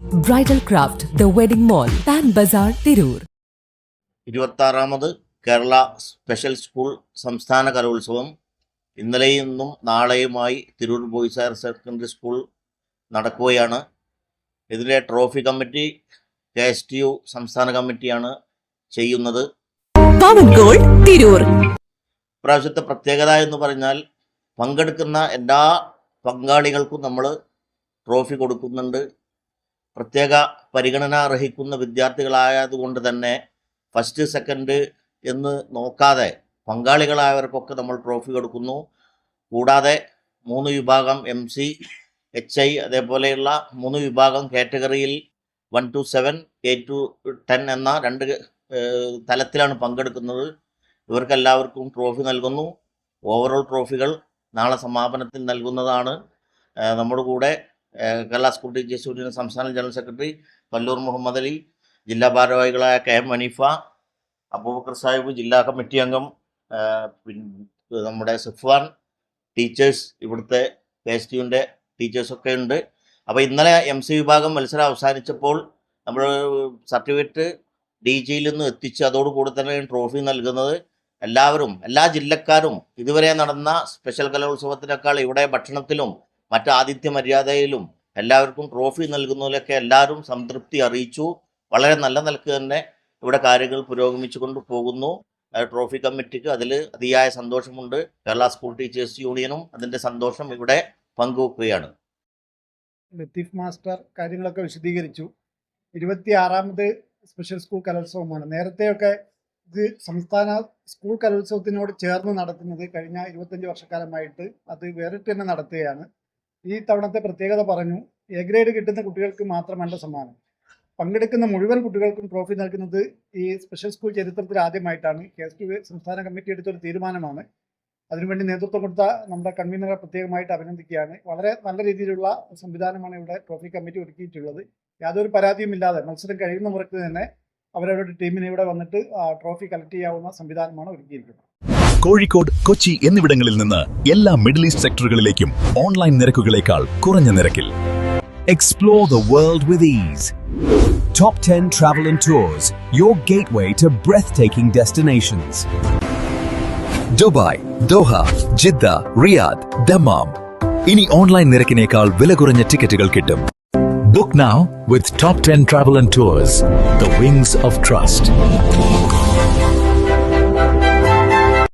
Bridal craft the wedding mall Pan Bazaar Tirur ഇരുപത്താറാമത് Kerala special school സംസ്ഥാന കലോത്സവം. ഇന്നലെയും ഇന്നും നാളെയുമായി Tirur boys higher secondary school നടക്കുകയാണ്. ഇതിലെ trophy committee K S T U സംസ്ഥാന കമ്മിറ്റിയാണ് ചെയ്യുന്നത്. തിരൂർ ഇപ്രാവശ്യത്തെ പ്രത്യേകത എന്ന് പറഞ്ഞാൽ പങ്കെടുക്കുന്ന എല്ലാ പങ്കാളികൾക്കും നമ്മൾ ട്രോഫി കൊടുക്കുന്നുണ്ട്. പ്രത്യേക പരിഗണന അർഹിക്കുന്ന വിദ്യാർത്ഥികളായതുകൊണ്ട് തന്നെ ഫസ്റ്റ് സെക്കൻഡ് എന്ന് നോക്കാതെ പങ്കാളികളായവർക്കൊക്കെ നമ്മൾ ട്രോഫി കൊടുക്കുന്നു. കൂടാതെ മൂന്ന് വിഭാഗം എം സി എച്ച് ഐ അതേപോലെയുള്ള മൂന്ന് വിഭാഗം കാറ്റഗറിയിൽ one to seven eight to ten എന്ന രണ്ട് തലത്തിലാണ് പങ്കെടുക്കുന്നത്. ഇവർക്കെല്ലാവർക്കും ട്രോഫി നൽകുന്നു. ഓവറോൾ ട്രോഫികൾ നാളെ സമാപനത്തിൽ നൽകുന്നതാണ്. നമ്മുടെ കൂടെ കേരള ടീച്ചേഴ്സ് യൂണിയൻ സംസ്ഥാന ജനറൽ സെക്രട്ടറി പല്ലൂർ മുഹമ്മദ് അലി ജില്ലാ ഭാരവാഹികളായ കെ എം മനീഫ അബൂബക്കർ സാഹിബ് ജില്ലാ കമ്മിറ്റി അംഗം നമ്മുടെ സിഫ്വാൻ ടീച്ചേഴ്സ് ഇവിടുത്തെ കെ എസ് ടിയുന്റെ ടീച്ചേഴ്സൊക്കെ ഉണ്ട്. അപ്പോൾ ഇന്നലെ എം സി വിഭാഗം മത്സരം അവസാനിച്ചപ്പോൾ നമ്മൾ സർട്ടിഫിക്കറ്റ് ഡി ജിയിൽ നിന്ന് എത്തിച്ച് അതോടുകൂടി തന്നെ ട്രോഫി നൽകുന്നത് എല്ലാവരും എല്ലാ ജില്ലക്കാരും ഇതുവരെ നടന്ന സ്പെഷ്യൽ കലോത്സവത്തിനേക്കാൾ ഇവിടെ ഭക്ഷണത്തിലും മറ്റ് ആതിഥ്യ മര്യാദയിലും എല്ലാവർക്കും ട്രോഫി നൽകുന്നതിലൊക്കെ എല്ലാവരും സംതൃപ്തി അറിയിച്ചു. വളരെ നല്ല നിലയ്ക്ക് തന്നെ ഇവിടെ കാര്യങ്ങൾ പുരോഗമിച്ചു കൊണ്ട് പോകുന്നു. ട്രോഫി കമ്മിറ്റിക്ക് അതിൽ അതിയായ സന്തോഷമുണ്ട്. കേരള സ്കൂൾ ടീച്ചേഴ്സ് യൂണിയനും അതിന്റെ സന്തോഷം ഇവിടെ പങ്കുവെക്കുകയാണ്. ലത്തീഫ് മാസ്റ്റർ കാര്യങ്ങളൊക്കെ വിശദീകരിച്ചു. ഇരുപത്തി ആറാമത് സ്പെഷ്യൽ സ്കൂൾ കലോത്സവമാണ്. നേരത്തെയൊക്കെ ഇത് സംസ്ഥാന സ്കൂൾ കലോത്സവത്തിനോട് ചേർന്ന് നടത്തുന്നത് കഴിഞ്ഞ ഇരുപത്തഞ്ച് വർഷക്കാലമായിട്ട് അത് വേറിട്ട് തന്നെ നടത്തുകയാണ്. ഈ തവണത്തെ പ്രത്യേകത പറഞ്ഞു. എ ഗ്രേഡ് കിട്ടുന്ന കുട്ടികൾക്ക് മാത്രമല്ല സമ്മാനം. പങ്കെടുക്കുന്ന മുഴുവൻ കുട്ടികൾക്കും ട്രോഫി നൽകുന്നത് ഈ സ്പെഷ്യൽ സ്കൂൾ ചരിത്രത്തിൽ ആദ്യമായിട്ടാണ്. കെ എസ് ടി സംസ്ഥാന കമ്മിറ്റി എടുത്തൊരു തീരുമാനമാണ്. അതിനുവേണ്ടി നേതൃത്വം കൊടുത്ത നമ്മുടെ കൺവീനറെ പ്രത്യേകമായിട്ട് അഭിനന്ദിക്കുകയാണ്. വളരെ നല്ല രീതിയിലുള്ള സംവിധാനമാണ് ഇവിടെ ട്രോഫി കമ്മിറ്റി ഒരുക്കിയിട്ടുള്ളത്. യാതൊരു പരാതിയും ഇല്ലാതെ മത്സരം കഴിയുന്ന മുറയ്ക്ക് തന്നെ അവരവരുടെ ടീമിനെ ഇവിടെ വന്നിട്ട് ട്രോഫി കളക്ട് ചെയ്യാവുന്ന സംവിധാനമാണ് ഒരുക്കിയിരിക്കുന്നത് കോഴിക്കോട് കൊച്ചി എന്നിവിടങ്ങളിൽ നിന്ന് എല്ലാ മിഡിൽ ഈസ്റ്റ് സെക്ടറുകളിലേക്കും ഓൺലൈൻ നിരക്കുകളേക്കാൾ കുറഞ്ഞ നിരക്കിൽ. Explore the world with ease top ten travel 10 tours your gateway to breathtaking destinations Dubai Doha Jeddah Riyadh Dammam ഇനി ഓൺലൈൻ നിരക്കിനേക്കാൾ വില കുറഞ്ഞ ടിക്കറ്റുകൾ കിട്ടും. Book now with top ten travel and tours the wings of trust